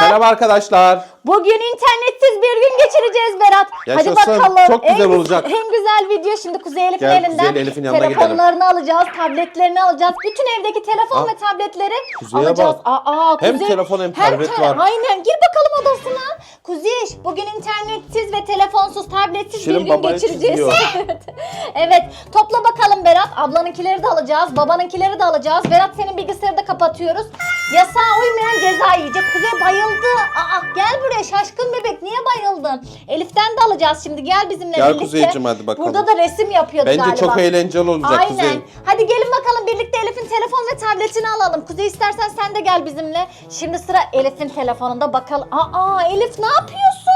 Selam arkadaşlar. Bugün internetsiz bir gün geçireceğiz Berat. Hadi Yaşasın. bakalım. Çok güzel en, olacak. En güzel video şimdi Kuzey Elif'in Gel, elinden. Kuzey Elif'in Telefonlarını alacağız, tabletlerini alacağız. Bütün evdeki telefon Aa, ve tabletleri Kuzey'e alacağız. bak. Aa, Hem Kuzey- telefon hem her tablet var. Aynen. Gir bakalım odasına. Kuzey bugün internetsiz ve telefonsuz, tabletsiz Şirin bir gün geçireceğiz. evet. Topla bakalım Berat. Ablanınkileri de alacağız. Babanınkileri de alacağız. Berat senin bilgisayarı da kapatıyoruz. Yasağa uymayan ceza yiyecek. Kuzey bayıldı. Aa gel buraya şaşkın bebek. Niye bayıldın? Elif'ten de alacağız şimdi. Gel bizimle Gel birlikte. Kuzeyciğim, hadi bakalım. Burada da resim yapıyordu Bence galiba. çok eğlenceli olacak Aynen. Kuzey. Hadi gelin bakalım birlikte Elif'in telefon ve tabletini alalım. Kuzey istersen sen de gel bizimle. Şimdi sıra Elif'in telefonunda bakalım. Aa Elif ne yapıyorsun?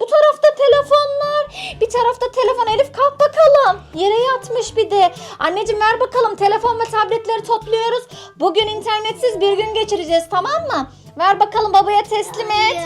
Bu tarafta telefonlar. Bir tarafta telefon. Elif kalk bakalım. Yere yatmış bir de. Anneciğim ver bakalım telefon ve tabletleri topluyoruz. Bugün internetsiz bir gün geçireceğiz tamam mı? Ver bakalım babaya teslim et.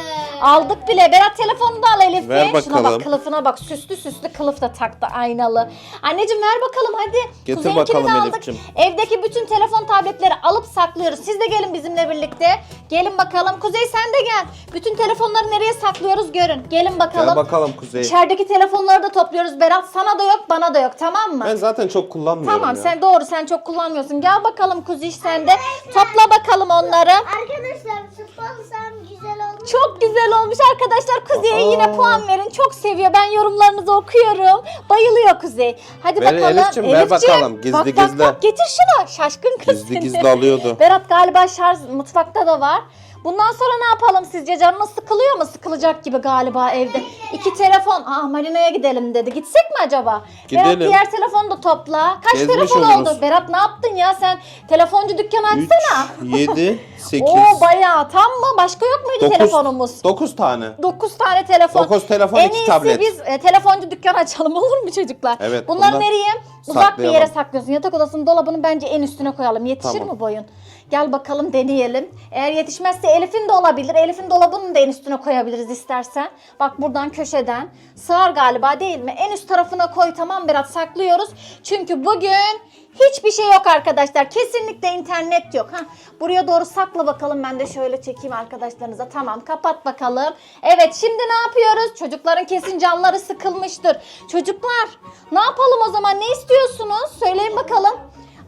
Aldık bile. Berat telefonunu da al Elif'in. Ver Şuna bak bakalım. kılıfına bak. Süslü süslü kılıf da taktı aynalı. Anneciğim ver bakalım hadi. Getir Kuzeyinkini de bakalım aldık. Elif'ciğim. Evdeki bütün telefon tabletleri alıp saklıyoruz. Siz de gelin bizimle birlikte. Gelin bakalım. Kuzey sen de gel. Bütün telefonları nereye saklıyoruz görün. Gelin bakalım. Gel bakalım Kuzey. İçerideki telefonları da topluyoruz. Berat sana da yok bana da yok tamam mı? Ben zaten çok kullanmıyorum Tamam ya. sen doğru sen çok kullanmıyorsun. Gel bakalım Kuzey sen de. Topla bakalım onları. Arkadaşlar sıfırsam güzel olmuş. Çok güzel olmuş arkadaşlar. Kuzey'e Aa. yine puan verin. Çok seviyor. Ben yorumlarınızı okuyorum. Bayılıyor Kuzey. Hadi Ver bakalım. Elif'ciğim, ver bakalım. Gizli bak, gizli. Bak, bak, getir şunu. Şaşkın kız Gizli seni. gizli alıyordu. Berat galiba şarj mutfakta da var. Bundan sonra ne yapalım sizce? Canınız sıkılıyor mu? Sıkılacak gibi galiba evde. İki telefon. Aa Marina'ya gidelim dedi. Gitsek mi acaba? Berat Gidelim. diğer telefonu da topla. Kaç Gezmiş telefon oluruz. oldu? Berat ne yaptın ya? Sen telefoncu dükkanı 3, açsana. 7, 8, Oo bayağı tam mı? Başka yok muydu telefonumuz? 9 tane. 9 tane telefon. Dokuz telefon, en iki iyisi tablet. biz e, telefoncu dükkanı açalım olur mu çocuklar? Evet, Bunları bunlar- nereye? Uzak bir yere saklıyorsun. Yatak odasının dolabının bence en üstüne koyalım. Yetişir Tamam. mi boyun? Gel bakalım deneyelim. Eğer yetişmezse Elif'in de olabilir. Elif'in dolabının da en üstüne koyabiliriz istersen. Bak buradan köşeden. Sığar galiba değil mi? En üst tarafına koy tamam Berat saklıyoruz. Çünkü bugün hiçbir şey yok arkadaşlar. Kesinlikle internet yok. Ha, buraya doğru sakla bakalım. Ben de şöyle çekeyim arkadaşlarınıza. Tamam kapat bakalım. Evet şimdi ne yapıyoruz? Çocukların kesin canları sıkılmıştır. Çocuklar ne yapalım o zaman? Ne istiyorsunuz? Söyleyin bakalım.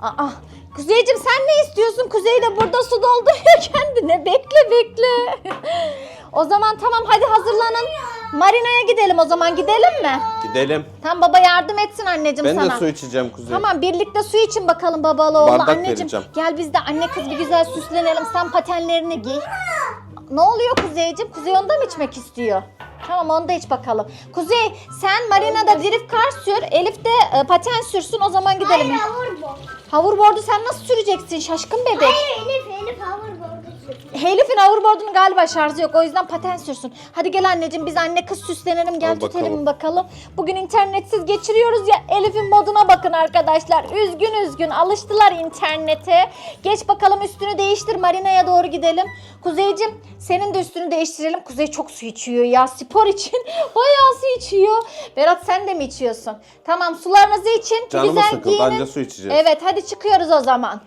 Aa, Kuzeyciğim sen ne istiyorsun? Kuzey de burada su dolduruyor kendine. Bekle bekle. o zaman tamam hadi hazırlanın. Marina'ya gidelim o zaman gidelim mi? Gidelim. Tam baba yardım etsin anneciğim Ben sana. de su içeceğim Kuzey. Tamam birlikte su için bakalım babalı oğlu. Bardak Anneciğim vereceğim. gel biz de anne kız bir güzel süslenelim. Sen patenlerini giy. Ne oluyor Kuzeyciğim? Kuzey onda mı içmek istiyor? Tamam onda iç bakalım. Kuzey sen Marina'da drift kar sür. Elif de e, paten sürsün o zaman gidelim. Hayır havur bu. Hoverboard'u sen nasıl süreceksin şaşkın bebek? Hayır Elif Elif havur bu. Elif'in hoverboard'unun galiba şarjı yok. O yüzden paten sürsün. Hadi gel anneciğim biz anne kız süslenelim. Gel Al tutelim bakalım. bakalım. Bugün internetsiz geçiriyoruz ya. Elif'in moduna bakın arkadaşlar. Üzgün üzgün alıştılar internete. Geç bakalım üstünü değiştir. Marina'ya doğru gidelim. Kuzeycim senin de üstünü değiştirelim. Kuzey çok su içiyor ya. Spor için bayağı su içiyor. Berat sen de mi içiyorsun? Tamam sularınızı için. Canımız Güzel sıkıldı, giyinin. anca su içeceğiz. Evet hadi çıkıyoruz o zaman.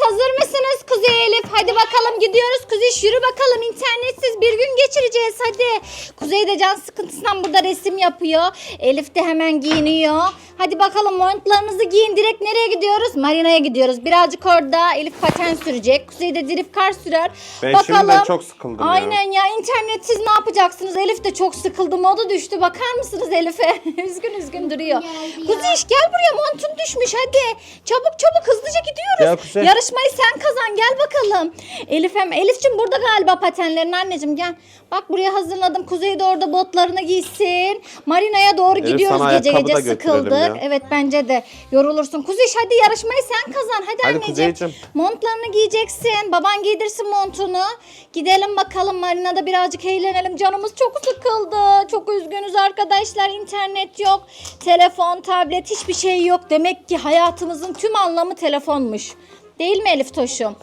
Hazır mısınız Kuzey Elif? Hadi bakalım gidiyoruz. Kuzey yürü bakalım. internetsiz bir gün geçireceğiz hadi. Kuzey de can sıkıntısından burada resim yapıyor. Elif de hemen giyiniyor. Hadi bakalım montlarınızı giyin. Direkt nereye gidiyoruz? Marina'ya gidiyoruz. Birazcık orada Elif paten sürecek. Kuzey de drift kar sürer. Ben şimdiden çok sıkıldım ya. Aynen ya. internetsiz ne yapacaksınız? Elif de çok sıkıldı. Modu düştü. Bakar mısınız Elif'e? üzgün üzgün duruyor. Ya. Kuzey gel buraya montun düşmüş hadi. Çabuk çabuk hızlıca gidiyoruz. Gel Kuzey. Yarışmayı sen kazan gel bakalım. Elif hem Elif'cim burada galiba patenlerin anneciğim gel. Bak buraya hazırladım. Kuzey de orada botlarını giysin. Marina'ya doğru Elif, gidiyoruz sana gece ayakkabı gece da götürelim sıkıldık. ya. Evet bence de yorulursun. Kuzey hadi yarışmayı sen kazan. Hadi, Hadi anneciğim. Kuzeyciğim. Montlarını giyeceksin. Baban giydirsin montunu. Gidelim bakalım Marina'da birazcık eğlenelim. Canımız çok sıkıldı. Çok üzgünüz arkadaşlar. İnternet yok. Telefon, tablet hiçbir şey yok. Demek ki hayatımızın tüm anlamı telefonmuş. Değil mi Elif Toş'um?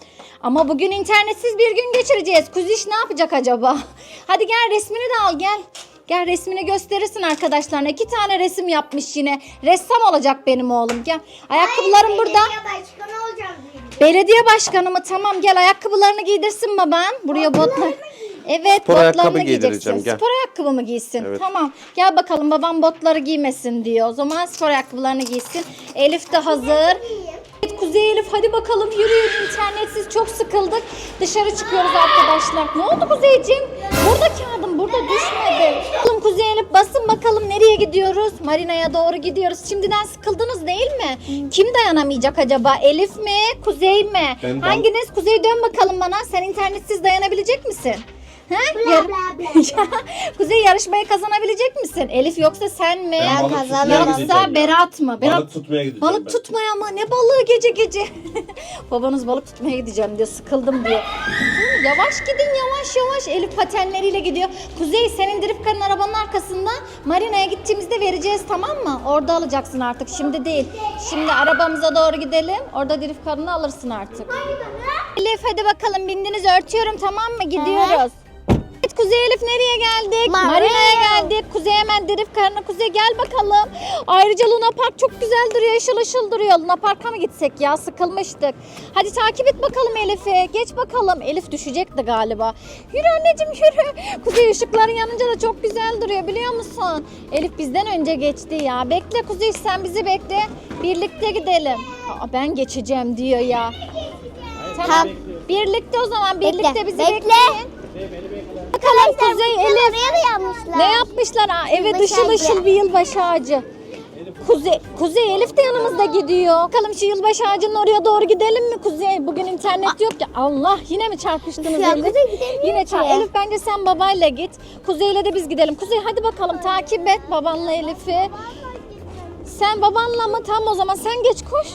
Ama bugün internetsiz bir gün geçireceğiz. Kuziş ne yapacak acaba? Hadi gel resmini de al gel. Gel resmini gösterirsin arkadaşlarına. İki tane resim yapmış yine. Ressam olacak benim oğlum. Gel. Ayakkabılarım burada. Belediye başkanı olacağım. Belediye başkanı mı? Tamam gel ayakkabılarını giydirsin baban. Buraya botlar. Evet Spor botlarını giyeceksin. gel. Spor ayakkabı mı giysin? Evet. Tamam. Gel bakalım babam botları giymesin diyor. O zaman spor ayakkabılarını giysin. Elif de hazır. Kuzey Elif hadi bakalım yürüyün internetsiz çok sıkıldık. Dışarı çıkıyoruz arkadaşlar. Ne oldu Kuzeyciğim? Burada kağıdım burada düşmedi. Bakalım Kuzey Elif basın bakalım nereye gidiyoruz? Marina'ya doğru gidiyoruz. Şimdiden sıkıldınız değil mi? Kim dayanamayacak acaba? Elif mi? Kuzey mi? Ben- Hanginiz? Kuzey dön bakalım bana. Sen internetsiz dayanabilecek misin? Yar- Kuzey yarışmayı kazanabilecek misin? Elif yoksa sen mi? Ben balık tutmaya gideceğim Yoksa ya. Berat mı? Berat Balık tutmaya gideceğim Balık ben. tutmaya mı? Ne balığı gece gece? Babanız balık tutmaya gideceğim diyor. Sıkıldım diyor. Hı, yavaş gidin yavaş yavaş. Elif patenleriyle gidiyor. Kuzey senin Drifkar'ın arabanın arkasında marinaya gittiğimizde vereceğiz tamam mı? Orada alacaksın artık. Şimdi değil. Şimdi arabamıza doğru gidelim. Orada Drifkar'ını alırsın artık. Elif hadi bakalım bindiniz örtüyorum tamam mı? Gidiyoruz. Kuzey Elif nereye geldik? Marina'ya. Geldik. Kuzey hemen Drif karına Kuzey gel bakalım. Ayrıca Luna Park çok güzel duruyor. Işıl ışıl duruyor. Luna Park'a mı gitsek ya? Sıkılmıştık. Hadi takip et bakalım Elif'i. Geç bakalım. Elif düşecekti galiba. Yürü anneciğim yürü. Kuzey ışıkların yanınca da çok güzel duruyor biliyor musun? Elif bizden önce geçti ya. Bekle Kuzey sen bizi bekle. Birlikte gidelim. Aa, ben geçeceğim diyor ya. Tamam. Birlikte o zaman birlikte bizi bekle. bekleyin. Bakalım Kuzey Elif. Oraya da yapmışlar. Ne yapmışlar? Aa, evet Yılbaşı ışıl ağacı. ışıl bir yılbaşı ağacı. Kuzey, Kuzey Elif de yanımızda gidiyor. Bakalım şu yılbaşı ağacının oraya doğru gidelim mi Kuzey? Bugün internet yok ya. Allah yine mi çarpıştınız Ya Elif? Kuzey gidemiyor Yine ki. çarp. Elif bence sen babayla git. Kuzey'le de biz gidelim. Kuzey hadi bakalım takip et babanla Elif'i. Sen babanla mı? Tamam o zaman sen geç koş.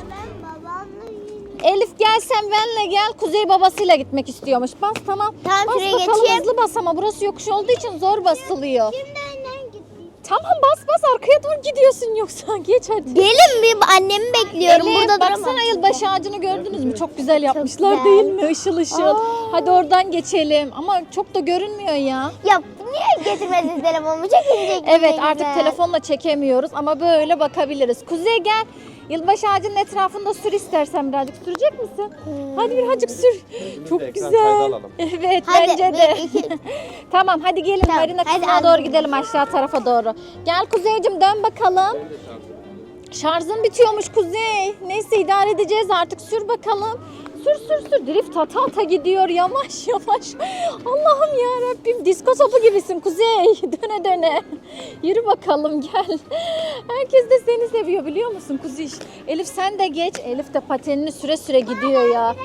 Elif gel sen benle gel. Kuzey babasıyla gitmek istiyormuş. Bas tamam. Tamam, bas şuraya bakalım geçeyim. hızlı bas ama burası yokuş olduğu için zor basılıyor. Şimdi annem gitti. Tamam bas bas arkaya doğru gidiyorsun yoksa geç hadi. Gelin bir annemi bekliyorum. Elif, Burada baksana duramam. yılbaşı ağacını gördünüz mü? Çok güzel yapmışlar güzel. değil mi? Işıl ışıl. Aa. Hadi oradan geçelim. Ama çok da görünmüyor ya. Ya niye getirmediniz telefonumu? Çekince Evet artık telefonla çekemiyoruz ama böyle bakabiliriz. Kuzey gel. Yılbaşı ağacının etrafında sür istersen birazcık. Sürecek misin? Hadi birazcık sür. Çok güzel. Evet Hadi, bence de. tamam hadi gelin Tamam, marina hadi kısmına anne. doğru gidelim aşağı tarafa doğru. Gel Kuzeycim dön bakalım. Şarjın bitiyormuş Kuzey. Neyse idare edeceğiz artık. Sür bakalım. Sür sür sür. Drift ata ata gidiyor yavaş yavaş. Allah'ım ya Rabbim disko topu gibisin Kuzey. Döne döne. Yürü bakalım gel. Herkes de seni seviyor biliyor musun Kuzey? Elif sen de geç. Elif de patenini süre süre gidiyor ya.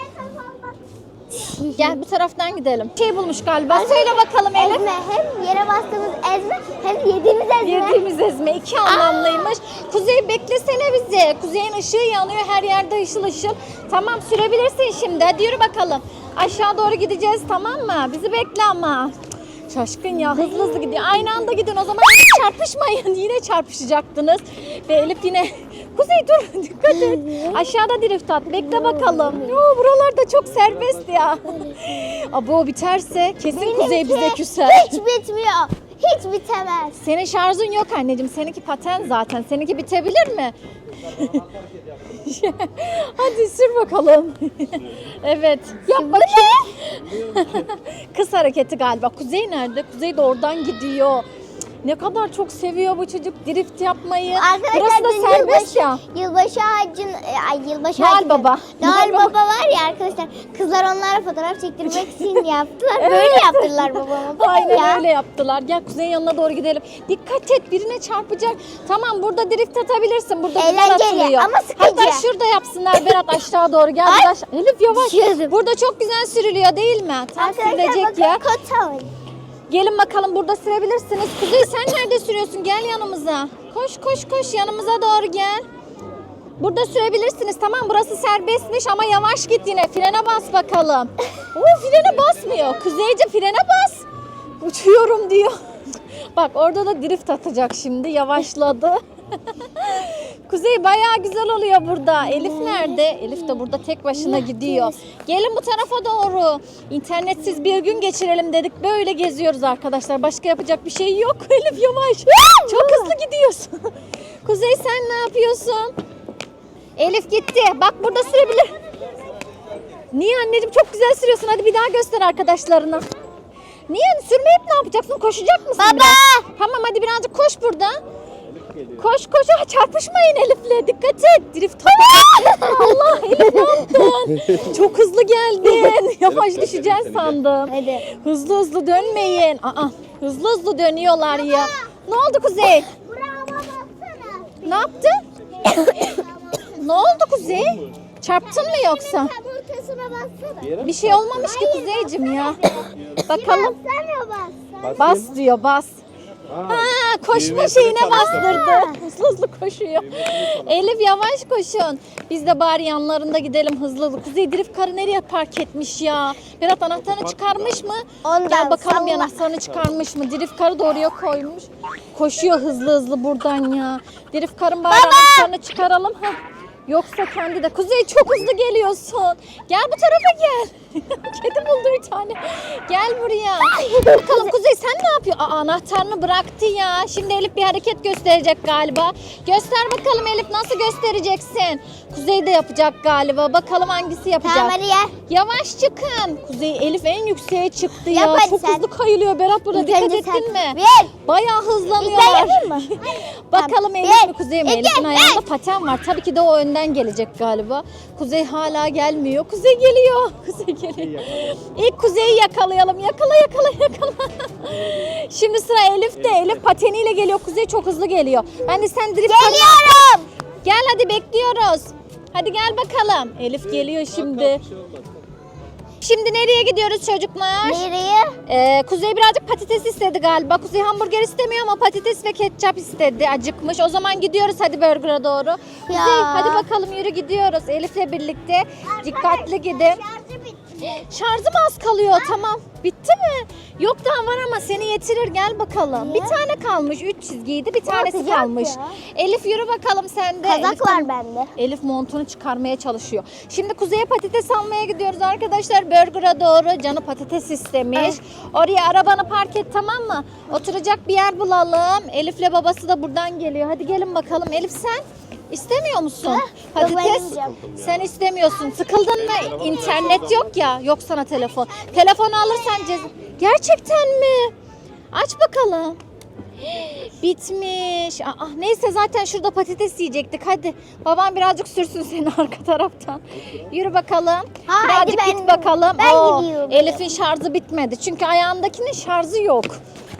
Gel bu taraftan gidelim. Şey bulmuş galiba. Söyle bakalım Elif. Ezme. Hem yere bastığımız ezme hem yediğimiz ezme. Yediğimiz ezme iki anlamlıymış. Kuzey beklesene bizi. Kuzeyin ışığı yanıyor her yerde ışıl ışıl. Tamam sürebilirsin şimdi. Hadi yürü bakalım. Aşağı doğru gideceğiz tamam mı? Bizi bekle ama. Şaşkın ya hızlı hızlı gidiyor. Aynı anda gidin o zaman çarpışmayın. Yine çarpışacaktınız. Ve Elif yine Kuzey dur dikkat et. Aşağıda drift at. Bekle bakalım. Oo, buralarda çok serbest ya. Abo biterse kesin Kuzey bize küser. Hiç bitmiyor. Hiç bitemez. Senin şarjın yok anneciğim. Seninki paten zaten. Seninki bitebilir mi? Hadi sür bakalım. evet. Yap bakayım. Kız hareketi galiba. Kuzey nerede? Kuzey de oradan gidiyor. Ne kadar çok seviyor bu çocuk drift yapmayı. Burası da dün serbest yılbaşı, ya. Yılbaşı ağacın, e, ay yılbaşı Noel Baba. Noel Noel Baba. Baba var ya arkadaşlar. Kızlar onlara fotoğraf çektirmek için yaptılar. Böyle yaptılar babama. Ne Aynen ya? öyle yaptılar. Gel Kuzey'in yanına doğru gidelim. Dikkat et birine çarpacak. Tamam burada drift atabilirsin. Burada güzel Eğlenceli atılıyor. ama sıkıcı. Hatta şurada yapsınlar Berat aşağı doğru. Gel Ay. biraz. Elif yavaş. Düşüyorum. Burada çok güzel sürülüyor değil mi? Tam Arkadaşlar sürülecek bakın ya. kota var. Gelin bakalım burada sürebilirsiniz. Kuzey sen nerede sürüyorsun? Gel yanımıza. Koş koş koş yanımıza doğru gel. Burada sürebilirsiniz. Tamam burası serbestmiş ama yavaş git yine. Frene bas bakalım. Oo frene basmıyor. Kuzeyci frene bas. Uçuyorum diyor. Bak orada da drift atacak şimdi. Yavaşladı. Kuzey bayağı güzel oluyor burada. Elif nerede? Elif de burada tek başına gidiyor. Gelin bu tarafa doğru. İnternetsiz bir gün geçirelim dedik. Böyle geziyoruz arkadaşlar. Başka yapacak bir şey yok. Elif yavaş. Çok hızlı gidiyorsun. Kuzey sen ne yapıyorsun? Elif gitti. Bak burada sürebilir. Niye anneciğim çok güzel sürüyorsun. Hadi bir daha göster arkadaşlarına. Niye sürmeyip ne yapacaksın? Koşacak mısın Baba! biraz? Tamam hadi birazcık koş burada. Koş koş Ah, çarpışmayın Elif'le dikkat et. Drift topu. Allah Elif ne yaptın? Çok hızlı geldin. Yavaş düşeceğiz sandım. Hadi. Hızlı hızlı dönmeyin. Aa, hızlı hızlı dönüyorlar ya. Ne oldu Kuzey? Bravo baksana. Ne yaptın? ne oldu Kuzey? Çarptın mı yoksa? Bir şey olmamış ki Kuzeycim ya. Bakalım. Bas diyor bas. Ha, koşma Düğmesini şeyine çalıştır. bastırdı. Hızlı hızlı koşuyor. Elif yavaş koşun. Biz de bari yanlarında gidelim hızlı hızlı. Kuzey drift karı nereye park etmiş ya? Berat anahtarını çıkarmış mı? Ondan Gel bakalım salla. anahtarını çıkarmış mı? Drift karı da oraya koymuş. Koşuyor hızlı hızlı buradan ya. Drift karın bari anahtarını çıkaralım. Heh. Yoksa kendi de. Kuzey çok hızlı geliyorsun. Gel bu tarafa gel. Kedi buldu bir tane. Gel buraya. Bakalım Kuzey sen ne yapıyorsun? Aa, anahtarını bıraktı ya. Şimdi Elif bir hareket gösterecek galiba. Göster bakalım Elif nasıl göstereceksin? Kuzey de yapacak galiba. Bakalım hangisi yapacak. Tamam hadi gel. Yavaş çıkın. Kuzey Elif en yükseğe çıktı ya. Yap hadi Çok sen. hızlı kayılıyor Berat burada. İlk Dikkat önce ettin sen. mi? Bir. Bayağı İlk ben hızlanıyorlar. yapayım mı? Bakalım. Elif mi Kuzey mi? Elif'in ayağında paten var. Tabii ki de o önden gelecek galiba. Kuzey hala gelmiyor. Kuzey geliyor. Kuzey geliyor. İlk Kuzey'i yakalayalım. Yakala yakala yakala. Şimdi sıra Elif'te. Elif pateniyle geliyor. Kuzey çok hızlı geliyor. Ben de sen drift Geliyorum. Gel hadi bekliyoruz. Hadi gel bakalım. Elif geliyor şimdi. Şimdi nereye gidiyoruz çocuklar? Nereye? Ee, Kuzey birazcık patates istedi galiba. Kuzey hamburger istemiyor ama patates ve ketçap istedi. Acıkmış. O zaman gidiyoruz hadi burger'a doğru. Kuzey hadi bakalım yürü gidiyoruz. Elif'le birlikte. Dikkatli gidin. Şarjı bitti. Şarjım az kalıyor tamam. Bitti mi? Yok daha var ama seni yetirir gel bakalım. Bir tane kalmış. Üç çizgiydi bir tanesi kalmış. ya. Elif yürü bakalım sen de. Kazak Elif var bende. Elif montunu çıkarmaya çalışıyor. Şimdi Kuzey'e patates almaya gidiyoruz arkadaşlar. Burger'a doğru. Canı patates istemiş. Oraya arabanı park et tamam mı? Oturacak bir yer bulalım. Elif'le babası da buradan geliyor. Hadi gelin bakalım. Elif sen istemiyor musun? babaya Patates. gideceğim. Sen istemiyorsun. Sıkıldın mı? İnternet yok ya. Yok sana telefon. Telefonu alırsan ceza... Gerçekten mi? Aç bakalım. Bitmiş. Aa, neyse zaten şurada patates yiyecektik. Hadi babam birazcık sürsün seni arka taraftan. Yürü bakalım. Hadi birazcık ben- git bakalım. ben Oo, gidiyorum. Elif'in şarjı bitmedi. Çünkü ayağındakinin şarjı yok.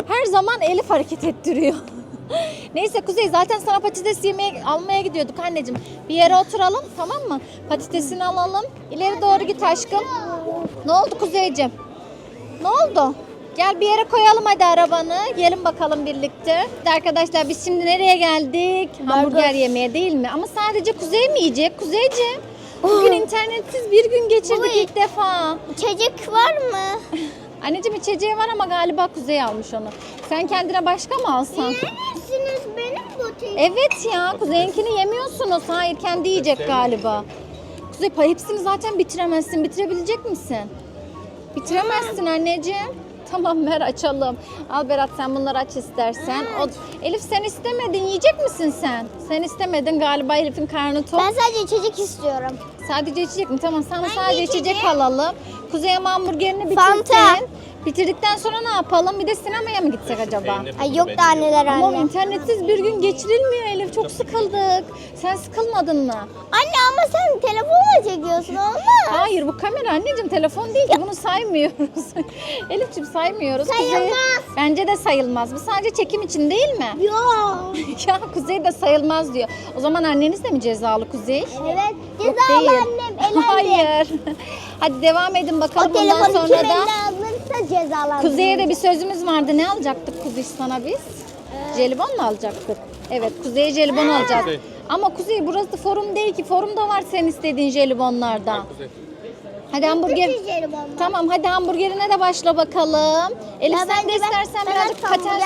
Her zaman Elif hareket ettiriyor. Neyse Kuzey zaten sana patates yemeye almaya gidiyorduk anneciğim. Bir yere oturalım tamam mı? Patatesini alalım. İleri doğru git aşkım. Ne oldu Kuzeyciğim? Ne oldu? Gel bir yere koyalım hadi arabanı. Gelin bakalım birlikte. Arkadaşlar biz şimdi nereye geldik? Hamburger yemeye değil mi? Ama sadece Kuzey mi yiyecek? Kuzeyciğim. Bugün internetsiz bir gün geçirdik Baba- ilk defa. İçecek var mı? Anneciğim içeceği var ama galiba Kuzey almış onu. Sen kendine başka mı alsan? Yemezsiniz benim bu tek. Evet ya Kuzey'inkini yemiyorsunuz. Hayır kendi yiyecek galiba. Kuzey pa- hepsini zaten bitiremezsin. Bitirebilecek misin? Bitiremezsin anneciğim. Tamam ver açalım. Al Berat sen bunları aç istersen. O, Elif sen istemedin. Yiyecek misin sen? Sen istemedin galiba Elif'in karnı tok. Ben sadece içecek istiyorum. Sadece içecek mi? Tamam sana sadece içecek içecek? alalım. Kuzey hamburgerini bitirsin. Fanta. Bitirdikten sonra ne yapalım? Bir de sinemaya mı gitsek acaba? Ay yok da anneler Ama anne. internetsiz bir gün geçirilmiyor Elif. Çok sıkıldık. Sen sıkılmadın mı? Anne ama sen telefonla çekiyorsun olmaz. Hayır bu kamera anneciğim telefon değil ki bunu saymıyoruz. Elif'ciğim saymıyoruz. Kuzey- Sayılmaz. Bence de sayılmaz. Bu sadece çekim için değil mi? Yok. ya Kuzey de sayılmaz diyor. O zaman anneniz de mi cezalı Kuzey? Evet. Yok Cezalı değil. annem elendi. Hayır. Hadi devam edin O bakalım bundan telefonu sonra kim da. eline alırsa cezalandırır. Kuzey'e de bir sözümüz vardı. Ne alacaktık Kuzey sana biz? Jelibon mu alacaktık? Evet Kuzey'e jelibon alacağız. Ama Kuzey burası forum değil ki. Forumda var senin istediğin jelibonlardan. Hadi hamburger. Tamam hadi hamburgerine de başla bakalım. Elif Ya sen de istersen ben birazcık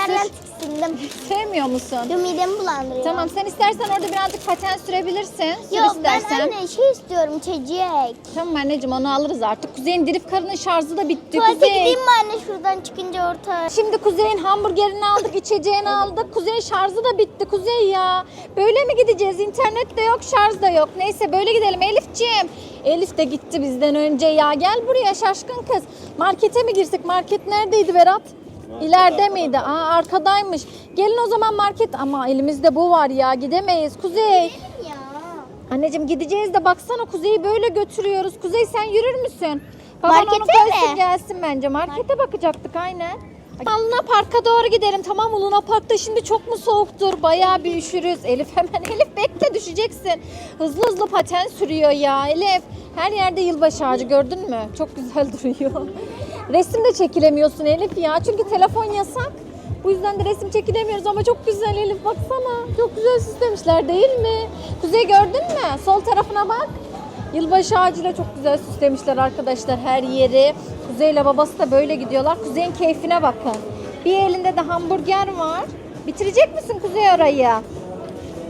sür. Bindim. Sevmiyor musun? Yo midemi bulandırıyor. Tamam sen istersen orada birazcık paten sürebilirsin. Sür Yok ben istersen. anne şey istiyorum içecek. Tamam anneciğim onu alırız artık. Kuzey'in drift karının şarjı da bitti. Tuvalete Kuzey. gideyim mi anne şuradan çıkınca orta? Şimdi Kuzey'in hamburgerini aldık, içeceğini aldık. Kuzey'in şarjı da bitti Kuzey ya. Böyle mi gideceğiz? İnternet de yok, şarj da yok. Neyse böyle gidelim Elifciğim. Elif de gitti bizden önce ya. Gel buraya şaşkın kız. Markete mi girsek? Market neredeydi Berat? İleride miydi? Aa arkadaymış. Gelin o zaman market. Ama elimizde bu var ya. Gidemeyiz Kuzey. Ya. Anneciğim gideceğiz de baksana Kuzey'i böyle götürüyoruz. Kuzey sen yürür müsün? Baban onu Markete koysun mi? gelsin bence. Markete bakacaktık aynen. Luna Park'a doğru gidelim tamam mı? Luna Park'ta şimdi çok mu soğuktur? Bayağı bir üşürüz. Elif hemen Elif bekle düşeceksin. Hızlı hızlı paten sürüyor ya Elif. Her yerde yılbaşı ağacı gördün mü? Çok güzel duruyor. Resim de çekilemiyorsun Elif ya. Çünkü telefon yasak. Bu yüzden de resim çekilemiyoruz ama çok güzel Elif baksana. Çok güzel süslemişler değil mi? Kuzey gördün mü? Sol tarafına bak. Yılbaşı ağacıyla çok güzel süslemişler arkadaşlar her yeri. Kuzey ile babası da böyle gidiyorlar. Kuzey'in keyfine bakın. Bir elinde de hamburger var. Bitirecek misin Kuzey orayı?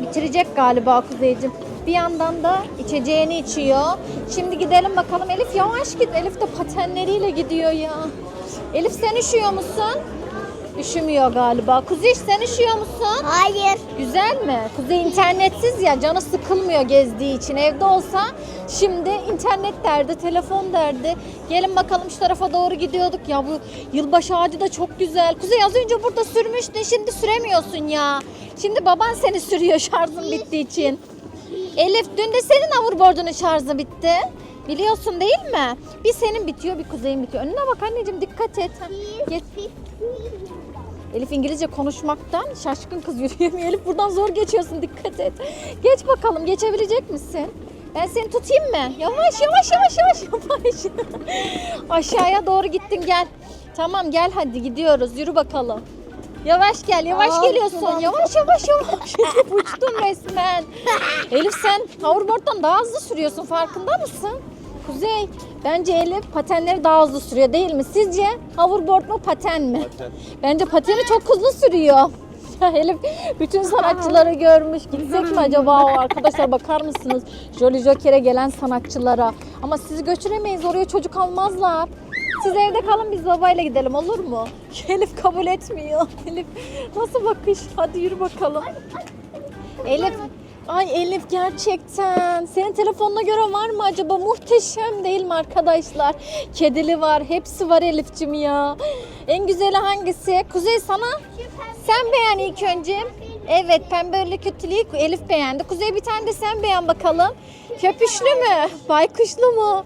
Bitirecek galiba Kuzeyciğim. Bir yandan da içeceğini içiyor. Şimdi gidelim bakalım. Elif yavaş git. Elif de patenleriyle gidiyor ya. Elif sen üşüyor musun? Üşümüyor galiba. Kuzey sen üşüyor musun? Hayır. Güzel mi? Kuzey internetsiz ya canı sıkılmıyor gezdiği için. Evde olsa şimdi internet derdi, telefon derdi. Gelin bakalım şu tarafa doğru gidiyorduk. Ya bu yılbaşı ağacı da çok güzel. Kuzey az önce burada sürmüştün şimdi süremiyorsun ya. Şimdi baban seni sürüyor şarjın bittiği için. Elif dün de senin hoverboard'unun şarjı bitti. Biliyorsun değil mi? Bir senin bitiyor bir kuzeyin bitiyor. Önüne bak anneciğim dikkat et. Geç. Elif İngilizce konuşmaktan şaşkın kız yürüyemiyor. Elif buradan zor geçiyorsun dikkat et. Geç bakalım geçebilecek misin? Ben seni tutayım mı? Yavaş yavaş yavaş yavaş yavaş. Aşağıya doğru gittin gel. Tamam gel hadi gidiyoruz yürü bakalım. Yavaş gel yavaş Aa, geliyorsun. tamam. Yavaş yavaş yavaş. Uçtun resmen. Elif sen hoverboard'dan daha hızlı sürüyorsun farkında mısın? Kuzey bence Elif patenleri daha hızlı sürüyor değil mi? Sizce hoverboard mu paten mi? Paten. Bence pateni çok hızlı sürüyor. Ya Elif bütün sanatçıları görmüş. Gitsek mi acaba o arkadaşlar bakar mısınız? Jolly Joker'e gelen sanatçılara. Ama sizi götüremeyiz oraya çocuk almazlar. Siz evde kalın biz babayla gidelim olur mu? Elif kabul etmiyor. Elif nasıl bakış? Hadi yürü bakalım. Elif Ay Elif gerçekten. Senin telefonuna göre var mı acaba? Muhteşem değil mi arkadaşlar? Kedili var. Hepsi var Elif'cim ya. En güzeli hangisi? Kuzey sana. Sen beğen ilk önce. Evet pembe kötülüğü Elif beğendi. Kuzey bir tane de sen beğen bakalım. Köpüşlü mü? Baykuşlu mu?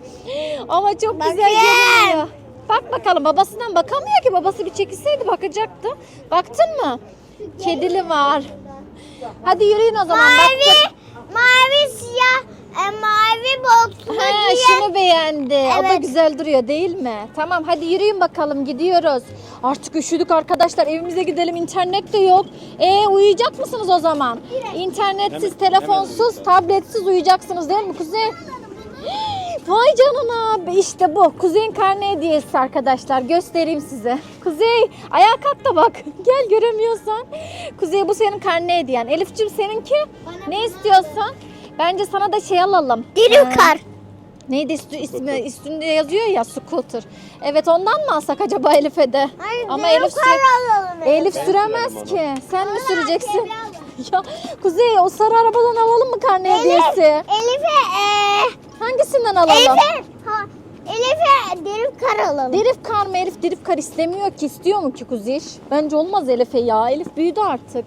Ama çok güzel görünüyor. Bak bakalım babasından bakamıyor ki. Babası bir çekilseydi bakacaktı. Baktın mı? Kedili var. Hadi yürüyün o zaman. Mavi, mavi siyah, e, mavi botlu Ha, diye. şunu beğendi. O da Evet. güzel duruyor değil mi? Tamam hadi yürüyün bakalım gidiyoruz. Artık üşüdük arkadaşlar evimize gidelim internet de yok. E uyuyacak mısınız o zaman? İnternetsiz, Hemen- telefonsuz, hemen tabletsiz uyuyacaksınız değil mi Kuzey? Vay canına işte bu Kuzey'in karne hediyesi arkadaşlar göstereyim size. Kuzey ayağa kalk da bak gel göremiyorsan. Kuzey bu senin karne hediyen. Elif'cim seninki ne istiyorsan bence sana da şey alalım. Ee, Dirukar. Neydi üstü, ismi, üstünde yazıyor ya scooter. Evet ondan mı alsak acaba Elif'e de? Ama Elif, sür- alalım. Elif Ben süremez sürerim ki. Sen mi süreceksin? ya Kuzey o sarı arabadan alalım mı karne hediyesi? Elif'e, e, Hangisinden alalım? Elif'e, ha, Elif'e dirukar alalım. Derif kar mı Elif derif kar istemiyor ki istiyor mu ki Kuziş? Bence olmaz Elif'e ya. Elif büyüdü artık.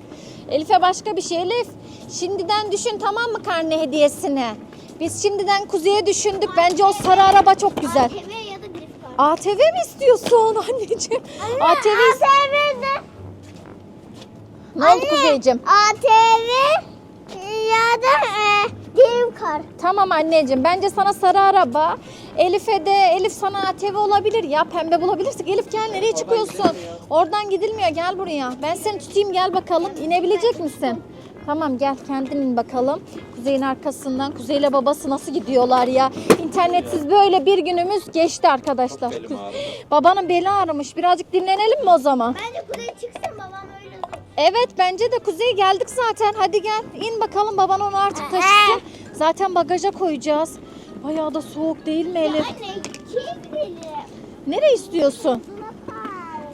Elif'e başka bir şey Elif. Şimdiden düşün tamam mı karne hediyesini? Biz şimdiden Kuzey'e düşündük. Bence o sarı araba çok güzel. ATV ya da dirukar. ATV mi istiyorsun anneciğim? ATV is- ATV'de. Ne oldu Kuzeyciğim? ATV ya da e, dirukar. Tamam anneciğim. Bence sana sarı araba. Elif'e de Elif sana ATV olabilir ya. Pembe bulabilirsek. Elif gel nereye çıkıyorsun? Oradan gidilmiyor. Gel buraya. Ben seni tutayım gel bakalım. İnebilecek misin? Tamam gel kendin in bakalım. Kuzey'in arkasından. Kuzey'le babası nasıl gidiyorlar ya? İnternetsiz böyle bir günümüz geçti arkadaşlar. Ağrıdı. Babanın beli ağrımış. Birazcık dinlenelim mi o zaman? Bence kuzey çıksın babam öyle Evet bence de Kuzey geldik zaten. Hadi gel in bakalım baban onu artık taşısın. Zaten bagaja koyacağız. Bayağı da soğuk değil mi Elif? Anne kim? Nereye istiyorsun?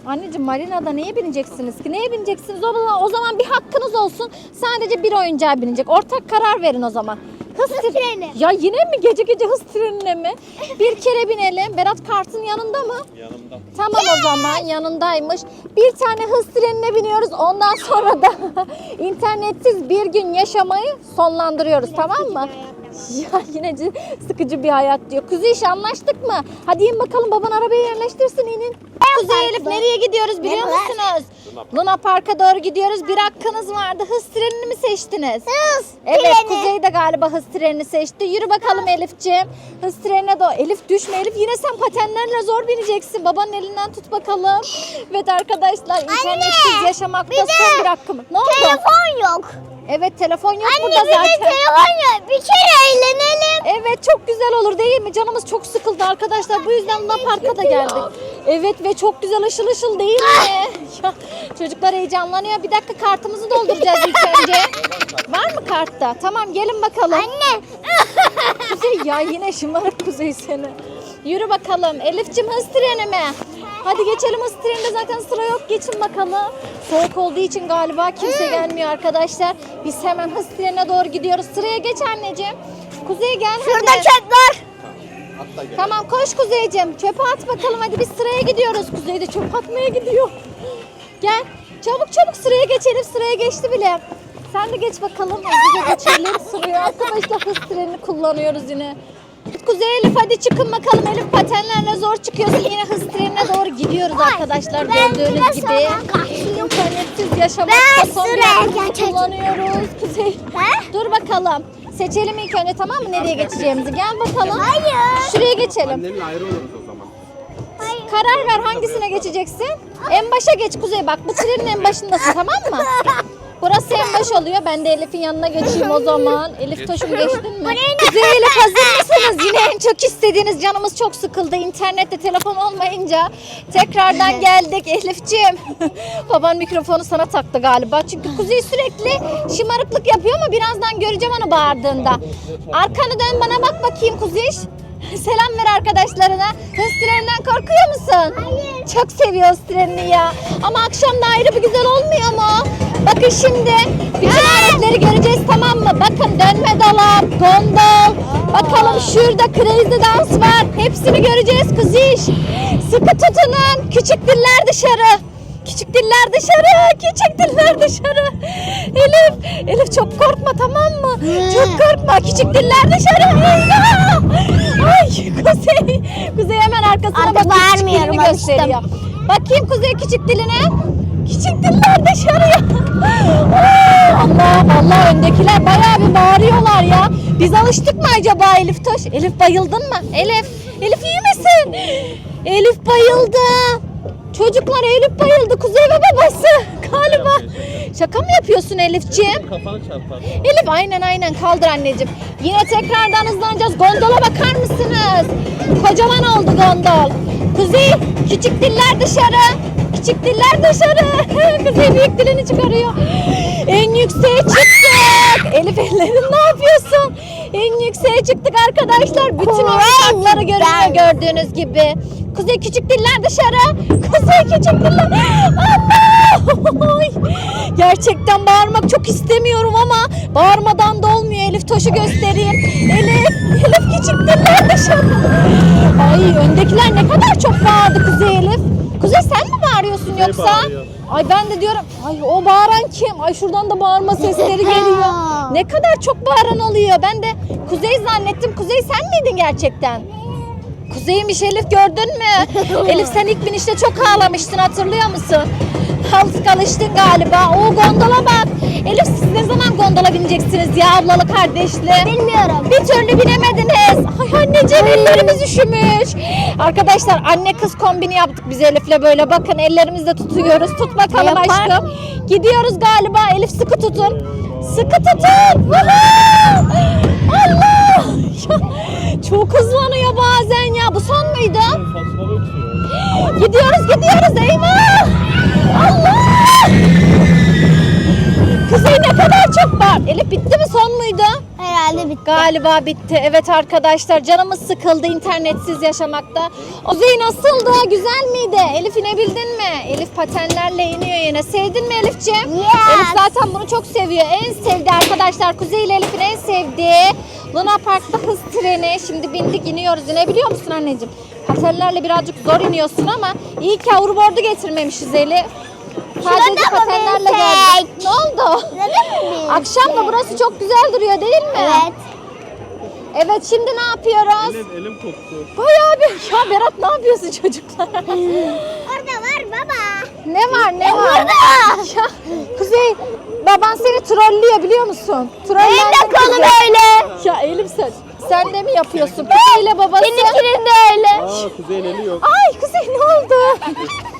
Anneciğim marinada neye bineceksiniz ki? Neye bineceksiniz? O zaman, o zaman bir hakkınız olsun. Sadece bir oyuncağa binecek. Ortak karar verin o zaman. Hız, Hız treni. Ya yine mi? Gece gece hız trenine mi? Bir kere binelim. Berat kartın yanında mı? Yanımda. Tamam o zaman yanındaymış. Bir tane hız trenine biniyoruz. Ondan sonra da internetsiz bir gün yaşamayı sonlandırıyoruz tamam mı? Ya yine sıkıcı bir hayat diyor. Kuzey iş anlaştık mı? Hadi in bakalım baban arabaya yerleştirsin inin. Kuzey Elif nereye gidiyoruz biliyor Nereye? musunuz? Luna Park'a doğru gidiyoruz. Bir hakkınız vardı. Hız trenini mi seçtiniz? Hız Evet treni. Kuzey de galiba hız trenini seçti. Yürü bakalım Elif'ciğim. Hız trenine doğru. Elif düşme Elif yine sen patenlerle zor bineceksin. Babanın elinden tut bakalım. Evet arkadaşlar internetsiz yaşamakta bir de son bir hakkımız. Ne oldu? Telefon yok. Evet telefon yok Anne burada bir zaten. telefon yok. Bir kere eğlenelim. Evet çok güzel olur değil mi? Canımız çok sıkıldı arkadaşlar. Bu yüzden Luna Park'a da geldik. Evet ve çok güzel ışıl ışıl değil mi? Ya, çocuklar heyecanlanıyor. Bir dakika kartımızı dolduracağız ilk önce. Var mı kartta? Tamam gelin bakalım. Anne. Kuzey ya yine şımarık Kuzey seni. Yürü bakalım. Elif'cim hız treni mi? Hadi geçelim hız treninde zaten sıra yok. Geçin bakalım. Soğuk olduğu için galiba kimse gelmiyor arkadaşlar. Biz hemen hız trenine doğru gidiyoruz. Sıraya geç anneciğim. Kuzey gel Şurada hadi. çöp var. Hatta gel. Tamam koş Kuzeyciğim. Çöpe at bakalım hadi biz sıraya gidiyoruz. Kuzey de çöp atmaya gidiyor. Gel. Çabuk çabuk sıraya geçelim. Sıraya geçti bile. Sen de geç bakalım. Hızlıca geçelim sıraya. Arkadaşlar hız trenini kullanıyoruz yine. Kuzey Elif hadi çıkın bakalım. Elif patenlerle zor çıkıyorsun. Yine hız trenine doğru gidiyoruz arkadaşlar. ben Gördüğünüz gibi. İnternetsiz yaşamakta Ben son bir kullanıyoruz. Kuzey. He? Dur bakalım. Seçelim ilk önce tamam mı nereye geçeceğimizi. Gel bakalım. Hayır. Şuraya geçelim. Annenle ayrı oluruz o zaman. Karar ver hangisine geçeceksin? En başa geç Kuzey bak bu trenin en başındasın tamam mı? Burası en baş oluyor. Ben de Elif'in yanına geçeyim o zaman. Elif Toş'um geçtin mi? Kuzey Elif hazır mısınız? Yine en çok istediğiniz canımız çok sıkıldı. İnternette telefon olmayınca tekrardan geldik Elif'ciğim. Baban mikrofonu sana taktı galiba. Çünkü Kuzey sürekli şımarıklık yapıyor ama birazdan göreceğim onu bağırdığında. Arkanı dön bana bak bakayım Kuzey. Selam ver arkadaşlarına. Hız treninden korkuyor musun? Hayır. Çok seviyor hız trenini ya. Ama akşam da ayrı bir güzel olmuyor mu? Bakın şimdi bütün aletleri göreceğiz tamam mı? Bakın dönme dolap, gondol. Bakalım şurada crazy dans var. Hepsini göreceğiz kuziş. Sıkı tutunun. Küçük diller dışarı. Küçük diller dışarı. Küçük diller dışarı. Elif, Elif çok korkma tamam mı? Çok korkma. Küçük diller dışarı. Ay Kuzey. Kuzey hemen arkasına Artık bak. küçük dilini gösteriyor. Bakayım Kuzey küçük diline. Küçük diller dışarıya. Allah Allah öndekiler bayağı bir bağırıyorlar ya. Biz alıştık mı acaba Elif Toş? Elif bayıldın mı? Elif, Elif iyi misin? Elif bayıldı. Çocuklar Elif bayıldı. Kuzey ve babası galiba. Şaka mı yapıyorsun Elifciğim? Kafanı çarpar. Elif aynen aynen kaldır anneciğim. Yine tekrardan hızlanacağız. Gondola bakar mısınız? Kocaman oldu gondol. Kuzey küçük diller dışarı. Küçük diller dışarı. Kuzey büyük dilini çıkarıyor. En yükseğe çıktık. Elif ellerin ne yapıyorsun? En yükseğe çıktık arkadaşlar. Bütün oyuncakları görünüyor gördüğünüz gibi. Kuzey küçük diller dışarı. Kuzey küçük diller. Allah! Gerçekten bağırmak çok istemiyorum ama bağırmadan da olmuyor. Elif Toş'u göstereyim. Elif, Elif küçük diller dışarı. Ay öndekiler ne kadar çok bağırdı Kuzey Elif. Kuzey sen mi bağırıyorsun Kuzey yoksa? bağırıyor. Ay ben de diyorum ay o bağıran kim? Ay şuradan da bağırma sesleri geliyor. Ne kadar çok bağıran oluyor. Ben de Kuzey zannettim. Kuzey sen miydin gerçekten? Kuzey'miş Elif gördün mü? Elif sen ilk binişte çok ağlamıştın hatırlıyor musun? Alışık alıştın galiba. O gondola bak. Elif siz ne zaman gondola bineceksiniz ya ablalı kardeşli? Bilmiyorum. Bir türlü binemediniz. Ay anneciğim ellerimiz üşümüş. Arkadaşlar anne kız kombini yaptık biz Elif'le böyle. Bakın ellerimizle tutuyoruz. Tut bakalım Yapar. aşkım. Gidiyoruz galiba. Elif sıkı tutun. Sıkı tutun. Allah! Çok hızlanıyor bazen ya. Bu son muydu? Gidiyoruz gidiyoruz eyvah! Allah! Elif bitti mi son muydu? Herhalde bitti. Galiba bitti. Evet arkadaşlar canımız sıkıldı internetsiz yaşamakta. Kuzey nasıldı? Güzel miydi? Elif inebildin mi? Elif patenlerle iniyor yine. Sevdin mi Elifciğim? Yes. Elif zaten bunu çok seviyor. En sevdiği arkadaşlar Kuzey ile Elif'in en sevdiği Luna Park'ta hız treni. Şimdi bindik iniyoruz. İnebiliyor musun anneciğim? Patenlerle birazcık zor iniyorsun ama iyi ki hoverboard'u getirmemişiz Elif. Sadece patenlerle geldik. Ne oldu? Akşam da burası çok güzel duruyor değil mi? Evet. Evet şimdi ne yapıyoruz? Elim, elim koptu. Bayağı bir... Ya Berat ne yapıyorsun çocuklara? Orada var baba. ne var ne var? Burada. Ya Kuzey baban seni trollüyor biliyor musun? Trollendin Benim de kolum Kuzey. öyle. Ya Elif sen, sen de mi yapıyorsun? Kuzey ile babası. Benimkinin de öyle. Aa kuzeyin eli yok. Ay Kuzey ne oldu?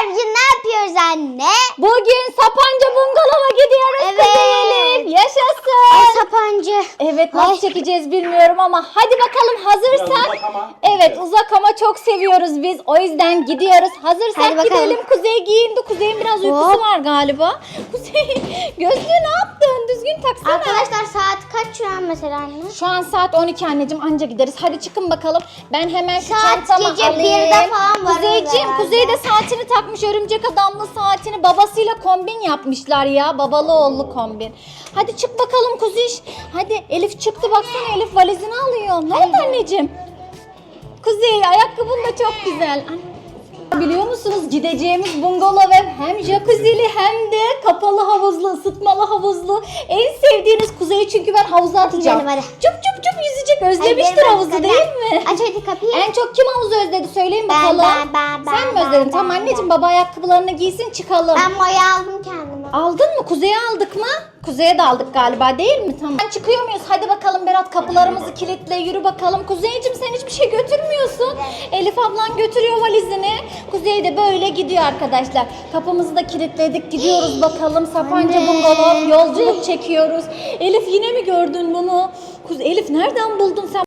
Arkadaşlar. Bugün ne yapıyoruz anne? Bugün Sapanca Bungalov'a gidiyoruz Evet. Kuzey Elif. Yaşasın. Ay sapancı. Evet nasıl Ay. çekeceğiz bilmiyorum ama hadi bakalım hazırsak. Uzak ama. Evet uzak ama çok seviyoruz biz. O yüzden gidiyoruz. Hazırsak Hadi bakalım. gidelim. Kuzey giyindi. Kuzey'in biraz uykusu Hop. var galiba. Kuzey gözlüğü ne yaptın? Düzgün taksana. Arkadaşlar saat kaç şu an mesela anne? Şu an saat 12 anneciğim anca gideriz. Hadi çıkın bakalım. Ben hemen şu Saat çantamı gece alayım. birde falan varız Kuzeyciğim. Kuzey de saatini takmış. Örümcek adamlı saatini babasıyla kombin yapmışlar ya. Babalı oğullu kombin. Hadi çık bakalım Kuziş. Hadi Elif çıktı baksana Elif valizini alıyor. Ne oldu anneciğim? Kuzey ayakkabın da çok güzel. Anne. Biliyor musunuz gideceğimiz bungalov ev hem jacuzzi'li hem de kapalı havuzlu, ısıtmalı havuzlu. En sevdiğiniz Kuzey çünkü ben havuza atacağım. Gidelim hadi. Cup cup cup yüzecek özlemiştir Hayır, havuzu değil mi? Aç hadi kapıyı. En çok kim havuzu özledi söyleyin Ben, bakalım. ben, ben, ben, Sen mi ben, özledin? ben, tamam ben. anneciğim baba ayakkabılarını giysin çıkalım. Ben boya aldım kendime. Aldın mı? Kuzey'e aldık mı? Kuzey'e de aldık galiba değil mi? Tamam. Çıkıyor muyuz? Hadi bakalım Berat kapılarımızı kilitle yürü bakalım. Kuzey'cim sen hiçbir şey götürmüyorsun. Elif ablan götürüyor valizini. Kuzey de böyle gidiyor arkadaşlar. Kapımızı da kilitledik gidiyoruz bakalım. Sapanca Anne. bungalov yolculuk çekiyoruz. Elif yine mi gördün bunu? Kuzey Elif nereden buldun sen